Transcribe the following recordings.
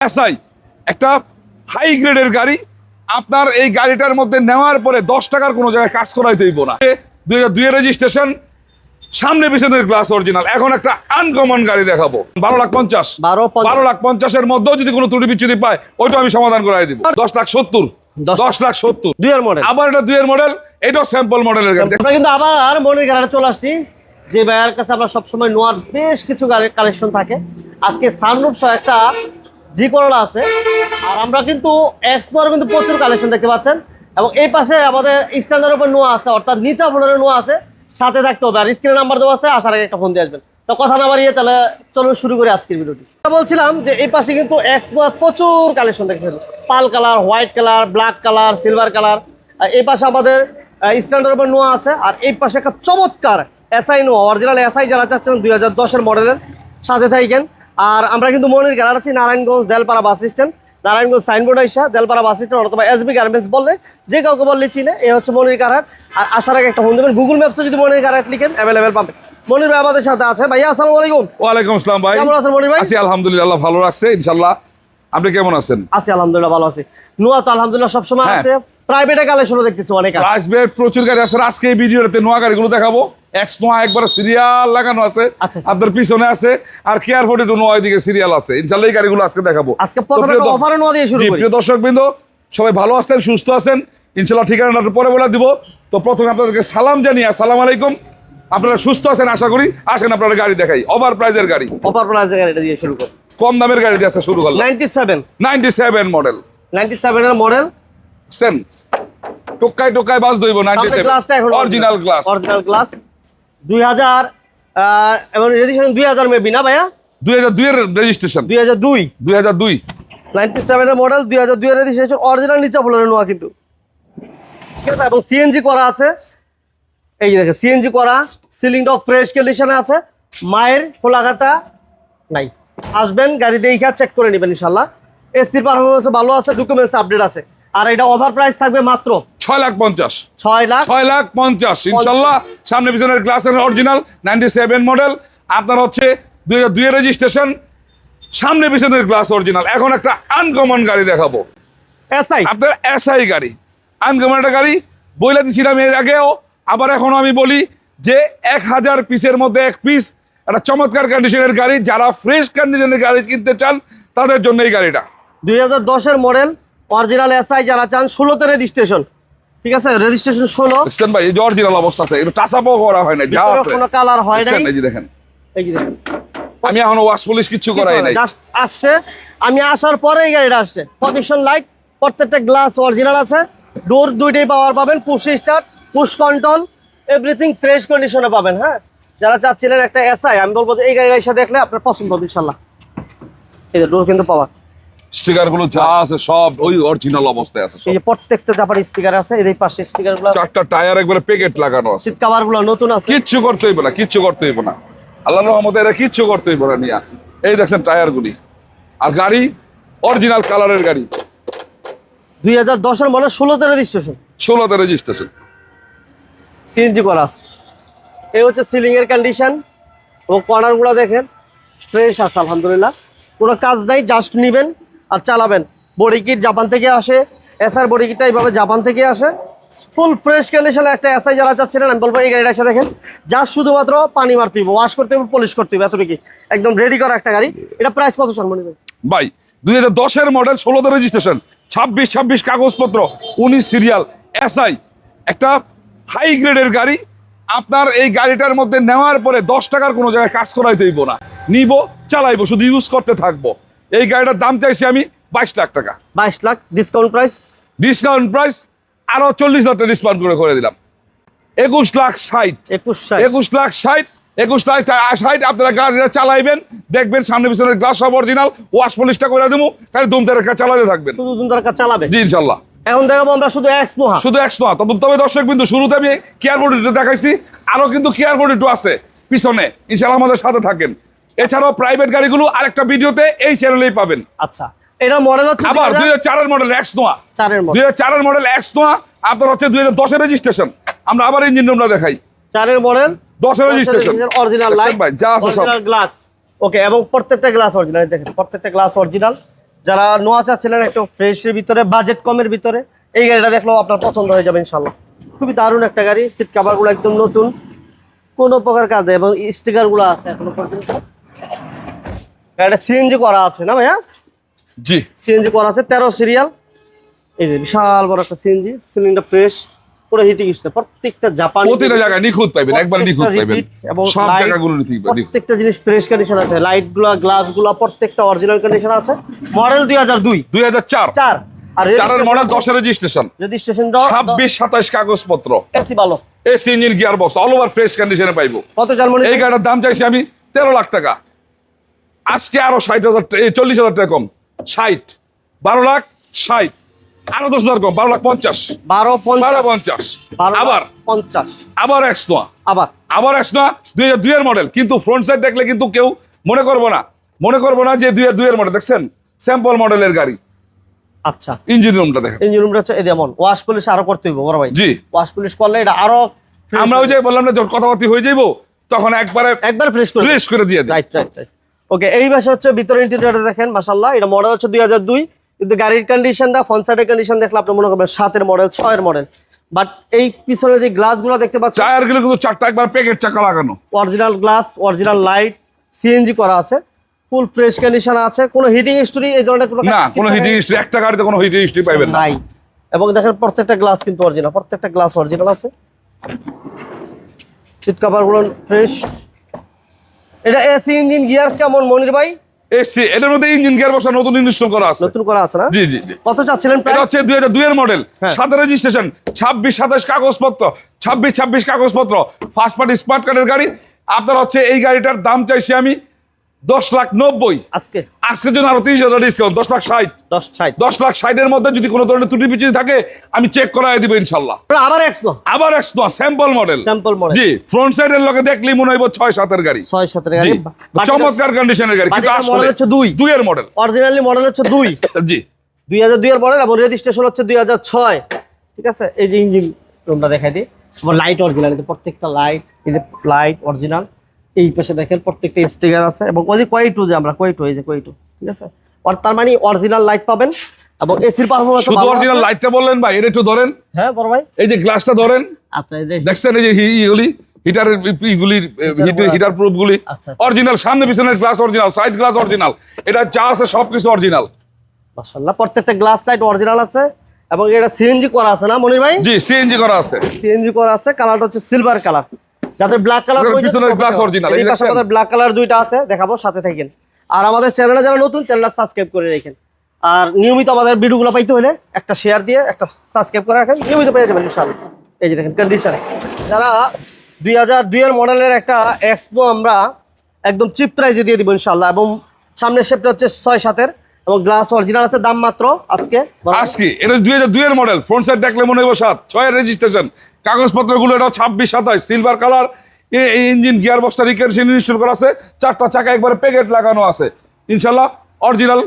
SI একটা high গ্রেডের গাড়ি আপনার এই গাড়িটার মধ্যে নেওয়ার পরে দশ টাকার কোনো জায়গায় কাজ করাই হইব না। দুই হাজার দুই রেজিস্ট্রেশন সামনে পিছনের গ্লাস অরিজিনাল এখন একটা আনকমন গাড়ি দেখাবো। বারো লাখ পঞ্চাশ। বারো বারো লাখ পঞ্চাশের মধ্যেও যদি কোনো ত্রুটি বিচ্ছুতি পায় ওইটা আমি সমাধান করাই দিব। দশ লাখ সত্তর। দশ- লাখ সত্তর। দুইয়ের মডেল আবার এটা দুইয়ের মডেল এটাও স্যাম্পল মডেলের গাড়ি। আমরা কিন্তু আবার মনির গাড়ি চলে আসছি। যে ভাইয়ার কাছে আমরা সবসময় নোয়ার বেশ কিছু গাড়ির কালেকশন থাকে। আজকে সানরুফ সহ একটা জি করোলা আছে। আর আমরা কিন্তু এক্সপ্লোর কিন্তু প্রচুর কালেকশন দেখতে পাচ্ছেন। এবং এই পাশে আমাদের স্ট্যান্ডার্ড উপর নোয়া আছে, অর্থাৎ নিচা ফ্লোরের নোয়া আছে, সাথে থাকতে হবে। আর স্ক্রিন নাম্বার দেওয়া আছে, আসার আগে একটা ফোন দিয়ে আসবেন। তো কথা না বাড়িয়ে তাহলে চলুন শুরু করে আজকের ভিডিওটি। বলছিলাম যে এই পাশে কিন্তু এক্সপ্লোর প্রচুর কালেকশন দেখেছেন। পাল colour white colour black colour silver colour আর এই পাশে আমাদের স্ট্যান্ডার্ড উপর নোয়া আছে। আর এই পাশে একটা চমৎকার এসআই নোয়া অরিজিনাল এসআই যারা চাচ্ছেন দুই হাজার দশের মডেলের সাথে থাকেন। আর আমরা কিন্তু মনির গ্যারার আছি Narayanganj Delpara bus stand. Narayanganj signboard আইসা দেলপাড়া বাস স্ট্যান্ড অথবা এসবি গার্মেন্টস বললে যে কাউকে বললে চিনে এ হচ্ছে মনির কারাট আর আসার আগে একটা ফোন দেবেন গুগল ম্যাপসে যদি মনির কারাট লিখেন অ্যাভেলেবেল পাবেন। মনির ভাই আমাদের সাথে আছে। ভাইয়া আসসালামু আলাইকুম। ওয়ালাইকুম আসসালাম ভাই। কেমন আছেন মনির ভাই? আছি আলহামদুলিল্লাহ ভালো রাখছে ইনশাল্লাহ আপনি কেমন আছেন? আছি আলহামদুলিল্লাহ ভালো আছি। নোয়া তো আলহামদুলিল্লাহ সবসময় হ্যাঁ। আছে। প্রাইভেটে কালেকশনও দেখতেছি অনেক আসবে প্রচুর গাড়ি আছে। আজকে এই ভিডিওতে নোয়া গাড়িগুলো দেখাবো। এক্স নোয়া একবার সিরিয়াল লাগানো আছে। আচ্ছা, আচ্ছা। আপনার পিছনে আছে আর কেয়ার ফোর্টি টু নোয়া দিকে সিরিয়াল আছে। ইনশাল্লাহ এই গাড়িগুলো আজকে দেখাবো। আজকে তো প্রথমে প্রিয় একটা দর্শক- অফারে নোয়া দিয়ে শুরু প্রিয় দর্শক সবাই ভালো আছেন সুস্থ আছেন? ইনশাল্লাহ ঠিকানাটা পরে বলে দিব। তো প্রথমে আপনাদেরকে সালাম জানিয়ে আসসালামু আলাইকুম। আপনারা সুস্থ আছেন আশা করি। আসেন আপনারা গাড়ি দেখাই। ওভার প্রাইজের গাড়ি। গাড়িটা দিয়ে শুরু কম দামের গাড়ি দিয়ে শুরু করলাম। Ninety seven ninety seven model ninety সেভেনের মডেল সেন টোকায় টোকায় বাস দইব নাইনটি সামনে গ্লাসটা এখন অরিজিনাল গ্লাস অরিজিনাল গ্লাস দুই হাজার এবং রেজিস্ট্রেশন দুই হাজার মেবি না ভাইয়া? দুই হাজার দুইয়ের রেজিস্ট্রেশন দুই হাজার দুই। দুই হাজার দুই। নাইনটি সেভেনের মডেল দুই হাজার দুই রেজিস্ট্রেশন অরিজিনাল নিচা নোয়া কিন্তু। ঠিক আছে এবং সিএনজি করা আছে। এই সিএনজি করা ফ্রেশ কন্ডিশনে আছে। মায়ের খোলাঘাটা নাই। আসবেন গাড়ি দেখে চেক করে নেবেন ইনশাল্লাহ। এসির পারফরমেন্স ভালো আছে ডকুমেন্টস আপডেট আছে। আর এটা ওভার প্রাইস থাকবে মাত্র ছয় লাখ পঞ্চাশ। ছয় লাখ ছয় লাখ পঞ্চাশ ইনশাল্লাহ। সামনে পিছনের গ্লাসের অরিজিনাল নাইনটি সেভেন মডেল আপনার হচ্ছে দুই হাজার দুইয়ের রেজিস্ট্রেশন সামনে পিছনের গ্লাস অরিজিনাল এখন একটা আনকমন গাড়ি দেখাবো। এসআই আপনার এসআই গাড়ি। আনকমন একটা গাড়ি। বইলা দিছিলাম এর আগেও। আবার এখনও আমি বলি যে এক হাজার পিসের মধ্যে এক পিস একটা চমৎকার কন্ডিশনের গাড়ি। যারা ফ্রেশ কন্ডিশনের গাড়ি কিনতে চান তাদের জন্য এই গাড়িটা। দুই হাজার দশের মডেল অরিজিনাল এসআই যারা চান ষোলোতে রেজিস্ট্রেশন ঠিক আছে? রেজিস্ট্রেশন ষোলো। দেখছেন ভাই এই যে অরিজিনাল অবস্থাতে এটা টাচাপও করা হয় না যা আছে। কোনো কালার হয় না এই যে দেখেন। এই যে দেখেন। আমি এখনও ওয়াশ পুলিশ কিচ্ছু করাই নাই। জাস্ট আসছে। আমি আসার পরে এই গাড়িটা আসছে। প্রজেকশন লাইট প্রত্যেকটা গ্লাস অরিজিনাল আছে। ডোর দুইটাই পাওয়ার পাবেন push start push control everything fresh কন্ডিশনে পাবেন হ্যাঁ? যারা চাচ্ছিলেন একটা এসআই আমি বলব যে এই গাড়িটা এসে দেখলে আপনার পছন্দ হবে ইনশাল্লাহ। এই যে ডোর কিন্তু পাওয়ার স্টিকারগুলো যা আছে সব ওই অরিজিনাল অবস্থায় আছে। এই প্রত্যেকটা জাপার স্টিকার আছে এই পাশে স্টিকারগুলো চারটা টায়ার একবারে প্যাকেট লাগানো আছে। সিট কাভারগুলো নতুন আছে। কিচ্ছু করতে হইব না কিচ্ছু করতে হইব না। আল্লাহ রহমতে এরা কিচ্ছু করতে হইব না নিয়া এই দেখছেন টায়ার গুলি আর গাড়ি অরিজিনাল কালারের গাড়ি। দুই হাজার দশের মডেল ষোলোতে রেজিস্ট্রেশন ষোলোতে রেজিস্ট্রেশন সিএনজি করা আছে এই হচ্ছে সিলিং এর কন্ডিশন ও কর্নারগুলো দেখেন ফ্রেশ আছে আলহামদুলিল্লাহ। কোনো কাজ নাই জাস্ট নিবেন। আর চালাবেন। বডি কিট জাপান থেকে আসে এসআর বডি কিটটা এইভাবে জাপান থেকে আসে। ফুল ফ্রেশ কন্ডিশনে একটা এসআই যারা চাচ্ছিলেন, আমি বলব এই গাড়িটা এসে দেখেন, যা শুধুমাত্র পানি মারতে হইব ওয়াশ করতে হইব পলিশ করতে হইব এতটুকু একদম রেডি করা একটা গাড়ি। এটা প্রাইস কত সম্মান ভাই? দুই হাজার দশের মডেল ষোলোতে রেজিস্ট্রেশন ছাব্বিশ ছাব্বিশ কাগজপত্র, উনিশ সিরিয়াল এসআই একটা হাই গ্রেডের গাড়ি, আপনার এই গাড়িটার মধ্যে নেওয়ার পরে দশ টাকার কোনো জায়গায় কাজ করাইতে হইব না। নিব, চালাইবো, শুধু ইউজ করতে থাকব। এই গাড়িটার দাম চাইছি আমি বাইশ লাখ টাকা। বাইশ lakh discount price discount price আরও চল্লিশ লাখ টাকা ডিসকাউন্ট করে করে দিলাম। একুশ লাখ ষাট। একুশ একুশ লাখ ষাট একুশ লাখ ষাট আপনারা গাড়িটা চালাইবেন দেখবেন সামনে পিছনের গ্লাস সব অরিজিনাল ওয়াশ পলিশটা করে দেবো দুমতে রেখা চালাতে থাকবেন। শুধু দুন দরকার চালাবে? জি ইনশাল্লাহ এখন দেখাবো আমরা শুধু এক্স নোহা শুধু একশো না তবে তবে দর্শক বিন্দু শুরুতে আমি কেয়ার বডিটা দেখাইছি আরও কিন্তু কেয়ার বডিটু আছে পিছনে। ইনশাল্লাহ আমাদের সাথে থাকেন। এছাড়াও প্রাইভেট গাড়িগুলো আরেকটা ভিডিওতে এই চ্যানেলেই পাবেন। আচ্ছা এটা মডেল হচ্ছে আবার দুই হাজার চারের মডেল এক্স নোয়া। চারের দুই মডেল হাজার চারের মডেল এক্স নোয়া আপনার হচ্ছে দুই হাজার দশের রেজিস্ট্রেশন আমরা আবার ইঞ্জিন রুমটা দেখাই। চারের মডেল দশের রেজিস্ট্রেশন অরিজিনাল লাইট ভাই যা আছে সব। গ্লাস ওকে এবং প্রত্যেকটা গ্লাস অরিজিনাল দেখেন প্রত্যেকটা গ্লাস অরিজিনাল যারা নোয়া চাচ্ছিলেন একটা ফ্রেশের ভিতরে বাজেট কমের ভিতরে এই গাড়িটা দেখলেও আপনার পছন্দ হয়ে যাবে ইনশাল্লাহ খুবই দারুণ একটা গাড়ি সিট কাভারগুলো একদম নতুন। কোনো প্রকার কাজ নেই এবং স্টিকারগুলো আছে এখনও পর্যন্ত। গাড়িটা সিএনজি করা আছে না ভাইয়া? জি। সিএনজি করা আছে তেরো সিরিয়াল এই যে বিশাল বড় একটা সিএনজি সিলিন্ডার ফ্রেশ পুরো হিটিং স্টার প্রত্যেকটা জাপানি প্রতিটা নিখুঁত পাইবেন একবার নিখুঁত প্রত্যেকটা এবং সব জায়গাগুলো নিখুঁত। প্রত্যেকটা জিনিস ফ্রেশ কন্ডিশন আছে লাইটগুলা গ্লাসগুলা প্রত্যেকটা অরিজিনাল কন্ডিশন আছে। মডেল দুই হাজার দুই। দুই হাজার চার। চার। আর চারের মডেল দশের রেজিস্ট্রেশন রেজিস্ট্রেশন ছাব্বিশ সাতাশ কাগজপত্র। এসি ভালো AC engine gear box all over fresh কন্ডিশনে পাইবো। কত মনে এই গাড়িটার দাম চাইছি আমি তেরো লাখ টাকা। আজকে আরও ষাট হাজার চল্লিশ হাজার টাকা কম। ষাট। বারো লাখ ষাট। আরও দশ হাজার কম। বারো লাখ পঞ্চাশ। বারো বারো পঞ্চাশ পঞ্চাশ। বারো আবার। পঞ্চাশ। আবার একশো নোয়া। আবার। আবার একশো নোয়া। দুই হাজার দুইয়ের মডেল কিন্তু ফ্রন্ট সাইড দেখলে কিন্তু কেউ মনে করব না। মনে করব না যে দুই হাজার দুইয়ের মডেল দেখছেন? স্যাম্পল মডেলের গাড়ি। আচ্ছা। ইঞ্জিন রুমটা দেখেন। ইঞ্জিন রুমটা হচ্ছে যেমন। ওয়াশ পুলিশ আরও করতে হইব বড় ভাই। জি। ওয়াশ পুলিশ করলে এটা আরও আমরা ওই যে বললাম না যখন কথাবার্তি হয়ে যাইবো তখন একবারে একবার ফ্রেশ করে ফ্রেশ করে দিয়ে দিই রাইট রাইট রাইট ওকে এই পাশে হচ্ছে ভিতরে ইন্টেরিয়রটা দেখেন মাশাআল্লাহ। এটা মডেল হচ্ছে দুই হাজার দুই। কিন্তু গাড়ির কন্ডিশনটা ফ্রন্ট সাইডের কন্ডিশন দেখলে আপনি মনে করবেন সাতের মডেল ছয়ের মডেল বাট এই পিছনে যে গ্লাসগুলো দেখতে পাচ্ছেন টায়ারগুলো কিন্তু চারটা একবার প্যাকেট চাকা লাগানো। Original glass original light CNG করা আছে। ফুল ফ্রেশ কন্ডিশন আছে। কোনো হিটিং স্টোরি এই ধরনের কোনো না কোনো হিটিং হিস্ট্রি একটা গাড়িতে কোনো হিটিং হিস্ট্রি পাইবেন না। নাই। এবং দেখেন প্রত্যেকটা গ্লাস কিন্তু অরিজিনাল প্রত্যেকটা গ্লাস অরিজিনাল আছে। সিট কভারগুলো ফ্রেশ এটা এসি ইঞ্জিন গিয়ার কেমন মনির ভাই? এসি এটার মধ্যে ইঞ্জিন গিয়ার বক্স নতুন ইনস্টল করা আছে। নতুন করা আছে না? জি জি কত চাচ্ছিলেন এটা প্রাইস হচ্ছে দুই হাজার দুইয়ের মডেল সাদা রেজিস্ট্রেশন ছাব্বিশ সাতাশ কাগজপত্র ছাব্বিশ ছাব্বিশ কাগজপত্র। ফার্স্ট পার্টি স্মার্ট কার্ডের গাড়ি। আপনার হচ্ছে এই গাড়িটার দাম চাইছি আমি দশ লাখ নব্বই। আজকে? আজকের জন্য আরও তিরিশ হাজার ডিসকাউন্ট দশ লাখ ষাট। দশ ষাট। দশ লাখ ষাটের মধ্যে যদি কোনো ধরনের ত্রুটি পিছিয়ে থাকে আমি চেক করাই দিব ইনশাল্লাহ। আবার একশো আবার একশো sample model sample model G front সাইডের লোকে দেখলেই মনে হইব ছয় সাতের গাড়ি। ছয় সাতের গাড়ি। চমৎকার কন্ডিশনের গাড়ি কিন্তু আসলে হচ্ছে দুই। দুইয়ের মডেল অরিজিনালি মডেল হচ্ছে দুই। জি। দুই হাজার দুই এর মডেল এবং রেজিস্ট্রেশন হচ্ছে দুই হাজার ছয়। ঠিক আছে? এই যে ইঞ্জিন রুমটা দেখাই দিই। লাইট অরিজিনাল প্রত্যেকটা লাইট এই যে লাইট অরিজিনাল এই পাশে দেখেন প্রত্যেকটা স্টিকার আছে এবং ওই যে কোয়াইটু যে আমরা কোয়াইটু এই যে কোয়াইটু ঠিক আছে? আর তার মানে অরিজিনাল লাইট পাবেন এবং এসির পারফরমেন্স শুধু অরিজিনাল লাইটটা বললেন ভাই এটা একটু ধরেন। হ্যাঁ বড় ভাই। এই যে গ্লাসটা ধরেন। আচ্ছা এই যে দেখছেন এই যে হি- ইগুলি হিটারের ইগুলিরগুলা। হিটার প্রুফ গুলি। আচ্ছা। অরিজিনাল সামনে পিছনের glass original side glass original এটা যা আছে সবকিছু অরিজিনাল মাশাআল্লাহ প্রত্যেকটা গ্লাস লাইট অরিজিনাল আছে এবং এটা সিএনজি করা আছে না মনির ভাই? জি সিএনজি করা আছে। সিএনজি করা আছে কালারটা হচ্ছে সিলভার কালার যাদের ব্ল্যাক কালার পিছনের glass original, এই? আমাদের ব্ল্যাক কালার দুইটা আছে দেখাবো সাথে থাকেন। আর আমাদের চ্যানেলে যারা নতুন চ্যানেলটা সাবস্ক্রাইব করে রাখেন। আর নিয়মিত আমাদের ভিডিওগুলো পাইতে হলে একটা শেয়ার দিয়ে একটা সাবস্ক্রাইব করে রাখেন নিয়মিত পেয়ে যাবেন ইনশাআল্লাহ। এই যে দেখেন কন্ডিশন যারা দুই হাজার দুইয়ের মডেলের একটা এক্সপো আমরা একদম চিপ প্রাইজে দিয়ে দিব ইনশাআল্লাহ এবং সামনের শেপটা হচ্ছে ছয় সাতের। এবং গ্লাস অরিজিনাল আছে দাম মাত্র আজকে। আজকে এটা দুই হাজার দুইয়ের মডেল ফ্রন্ট সাইড দেখলে মনে হইব সাত ছয়ের রেজিস্ট্রেশন কাগজপত্রগুলো এটা ছাব্বিশ সাতাশ সিলভার কালার এই ইঞ্জিন গিয়ার বক্সটা রিকেশন ইনস্টল করা আছে চারটা চাকা একবারে প্যাকেট লাগানো আছে। ইনশাল্লাহ অরিজিনাল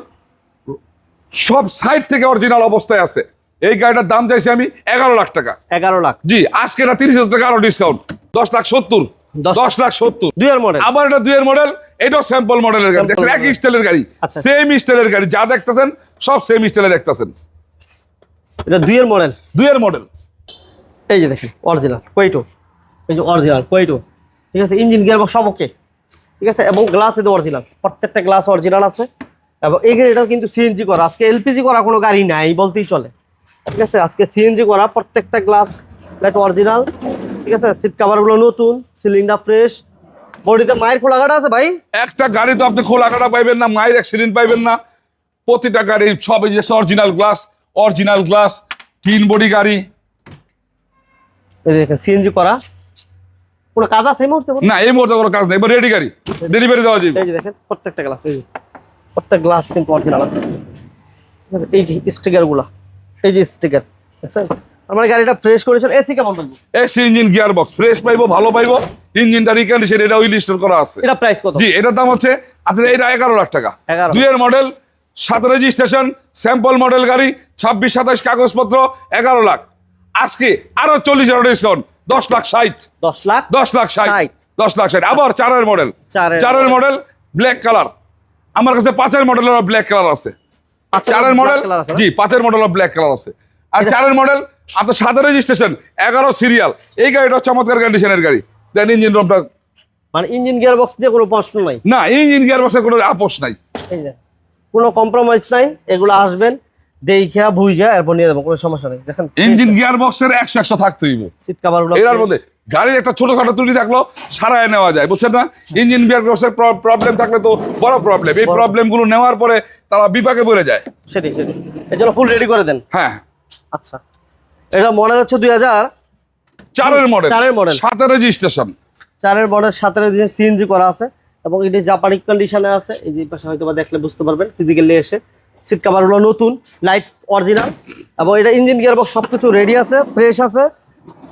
সব সাইড থেকে অরিজিনাল অবস্থায় আছে। এই গাড়িটার দাম চাইছি আমি এগারো লাখ টাকা। এগারো লাখ। জি আজকে এটা তিরিশ হাজার টাকা আরও ডিসকাউন্ট দশ লাখ সত্তর। দশ- লাখ সত্তর। দুইয়ের মডেল আবার এটা দুইয়ের মডেল এটাও স্যাম্পল মডেলের গাড়ি। দেখছেন একই স্টাইলের গাড়ি আচ্ছা। সেম স্টাইলের গাড়ি যা দেখতেছেন সব সেম স্টাইলে দেখতেছেন। এটা দুইয়ের মডেল দুইয়ের মডেল এই যে দেখেন অরিজিনাল কোয়েটো এই যে অরিজিনাল কোয়েটো ঠিক আছে ইঞ্জিন গিয়ার বক্স সব ওকে ঠিক আছে এবং গ্লাস এতে অরিজিনাল প্রত্যেকটা গ্লাস অরিজিনাল আছে। এবং এই গাড়িটাও কিন্তু সিএনজি করা। আজকে এলপিজি করা কোনো গাড়ি নাই বলতেই চলে। ঠিক আছে আজকে সিএনজি করা প্রত্যেকটা গ্লাস লাইট অরিজিনাল ঠিক আছে সিট কাভারগুলো নতুন সিলিন্ডার ফ্রেশ বডিতে মায়ের খোলা কাটা আছে ভাই? একটা গাড়ি তো আপনি খোলা কাটা পাইবেন না মায়ের অ্যাক্সিডেন্ট পাইবেন না। প্রতিটা গাড়ি সব এই যে অরিজিনাল গ্লাস অরিজিনাল গ্লাস তিন বডি গাড়ি। এই দেখেন সিএনজি করা। কোনো কাজ আছে এই মুহূর্তে? না এই মুহূর্তে কোনো কাজ নেই এবার রেডি গাড়ি। ডেলিভারি দেওয়া যাবে এই যে দেখেন প্রত্যেকটা গ্লাস এই যে। প্রত্যেক গ্লাস কিন্তু অরিজিনাল আছে। ঠিক আছে? এই যে স্টিকারগুলা এই যে স্টিকার দেখছেন? আমার গাড়িটা ফ্রেশ করেছিল এসি কেমন থাকবে AC engine gear box fresh পাইবো ভালো পাইবো। ইঞ্জিনটা রিকন্ডিশন এটা করা আছে। এটা প্রাইস কত? জি এটার দাম হচ্ছে আপনার এটা এগারো লাখ টাকা। 11 দুইয়ের মডেল সাত রেজিস্ট্রেশন স্যাম্পল মডেল গাড়ি ছাব্বিশ সাতাশ কাগজপত্র এগারো লাখ। আজকে আরও চল্লিশ হাজার ডিসকাউন্ট দশ লাখ ষাট। দশ লাখ? দশ লাখ ষাট। দশ লাখ ষাট। আবার চারের মডেল চারের মডেল ব্ল্যাক কালার আমার কাছে পাঁচের মডেলের ব্ল্যাক কালার আছে। চারের মডেল? জি পাঁচের মডেল ব্ল্যাক কালার আছে। আর চারের মডেল আপনার সাদা রেজিস্ট্রেশন এগারো সিরিয়াল এই গাড়িটা চমৎকার কন্ডিশনের গাড়ি। দেন ইঞ্জিন রুমটা মানে ইঞ্জিন গিয়ার বক্স দিয়ে কোনো প্রশ্ন নাই। না ইঞ্জিন গিয়ার বসে কোনো আপোষ নাই। কোনো কম্প্রোমাইজ নাই এগুলো আসবেন দেখিয়া ভুইজা এরপর নিয়ে যাব কোনো সমস্যা নেই। দেখেন ইঞ্জিন গিয়ার বক্সের একশো একশো থাকতে হইব। সিট কাভার এর মধ্যে গাড়ির একটা ছোটখাটো ত্রুটি থাকল সারায় নেওয়া যায় বুঝছেন না? ইঞ্জিন গিয়ার বক্সের প্রবলেম থাকলে তো বড় প্রবলেম এই বড়। প্রবলেমগুলো নেওয়ার পরে তারা বিপাকে পড়ে যায়। সেটাই সেটাই। এর জন্য ফুল রেডি করে দেন। হ্যাঁ। আচ্ছা। এটা মডেল হচ্ছে দুই হাজার চারের মডেল চারের model। সাতের রেজিস্ট্রেশন চারের মডেল সাতের সিএনজি করা আছে এবং এটি জাপানিক কন্ডিশনে আছে এই যে পাশে হয়তো বা দেখলে বুঝতে পারবেন ফিজিক্যালি এসে। সিট কাভারগুলো নতুন লাইট অরিজিনাল এবং এটা ইঞ্জিন গিয়ার বক্স সব কিছু রেডি আছে ফ্রেশ আছে।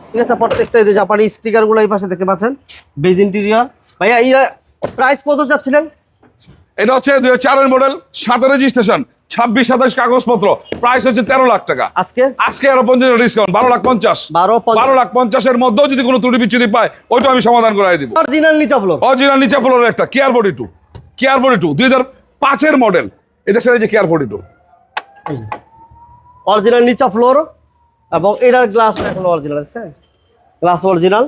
ঠিক আছে প্রত্যেকটা এই যে জাপানি স্টিকারগুলো এই পাশে দেখতে পাচ্ছেন বেজ ইন্টেরিয়র ভাইয়া এই প্রাইস কত চাচ্ছিলেন? এটা হচ্ছে দুই চারের মডেল সাতের রেজিস্ট্রেশন ছাব্বিশ সাতাশ কাগজপত্র। প্রাইস হচ্ছে তেরো লাখ টাকা। আজকে? আজকে আরও পঞ্চাশ ডিসকাউন্ট বারো লাখ পঞ্চাশ। বারো বারো লাখ পঞ্চাশের মধ্যেও যদি কোনো ত্রুটি বিচ্ছুতি পায় ওইটা আমি সমাধান করাই দিব। অরিজিনাল নিচা ফ্লোর অরিজিনাল নিচে ফ্লোরের একটা care body two care body two দুই হাজার পাঁচের মডেল এটা সেটা যে কেয়ার বডি টু অরিজিনাল নিচা ফ্লোর এবং এটার গ্লাস এখন অরিজিনাল আছে। গ্লাস অরিজিনাল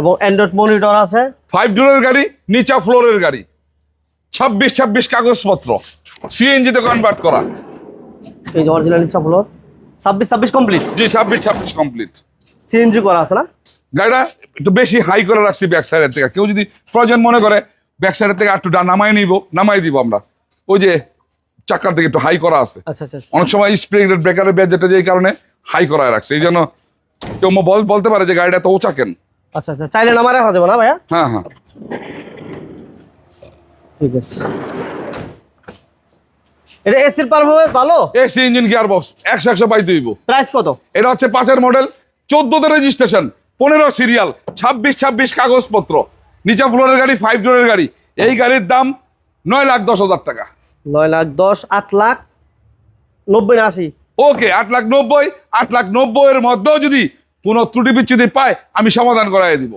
এবং অ্যান্ড্রয়েড মনিটর আছে। ফাইভ ডোরের গাড়ি নিচা ফ্লোরের গাড়ি। ছাব্বিশ ছাব্বিশ কাগজপত্র। সিএনজিতে কনভার্ট করা। এই যে অরিজিনাল নিচা ফ্লোর ছাব্বিশ ছাব্বিশ কমপ্লিট জি ছাব্বিশ ছাব্বিশ কমপ্লিট সিএনজি করা আছে না? গাড়িটা একটু বেশি হাই করে রাখছি ব্যাক সাইডের থেকে। কেউ যদি প্রয়োজন মনে করে ব্যাক সাইডের থেকে একটু ডা- নামাই নিব নামাই দিব আমরা। ওই যে চাকার থেকে একটু হাই করা আছে। আচ্ছা আচ্ছা অনেক সময় স্প্রিং ব্রেকারের ব্যাজ যেটা যে কারণে হাই করায় রাখছে। এই জন্য কেউ বল- বলতে পারে যে গাড়িটা তো উঁচা কেন? আচ্ছা আচ্ছা চাইলে নামারে রাখা যাবে না ভাইয়া? হ্যাঁ হ্যাঁ। ঠিক আছে। এটা এসির পারফরমেন্স ভালো? এসি ইঞ্জিন গিয়ার বক্স একশো একশো পাইতে হইব প্রাইস কত? এটা হচ্ছে পাঁচের মডেল চোদ্দতে রেজিস্ট্রেশন পনেরো সিরিয়াল ছাব্বিশ ছাব্বিশ কাগজপত্র। নিচা ফ্লোরের গাড়ি ফাইভ ডোরের গাড়ি। এই গাড়ির দাম নয় লাখ দশ হাজার টাকা। নয় লাখ দশ আট লাখ নব্বই না আশি? ওকে আট লাখ নব্বই আট লাখ নব্বই এর মধ্যেও যদি কোনো ত্রুটি বিচ্ছুতি পায় আমি সমাধান করাই দিব।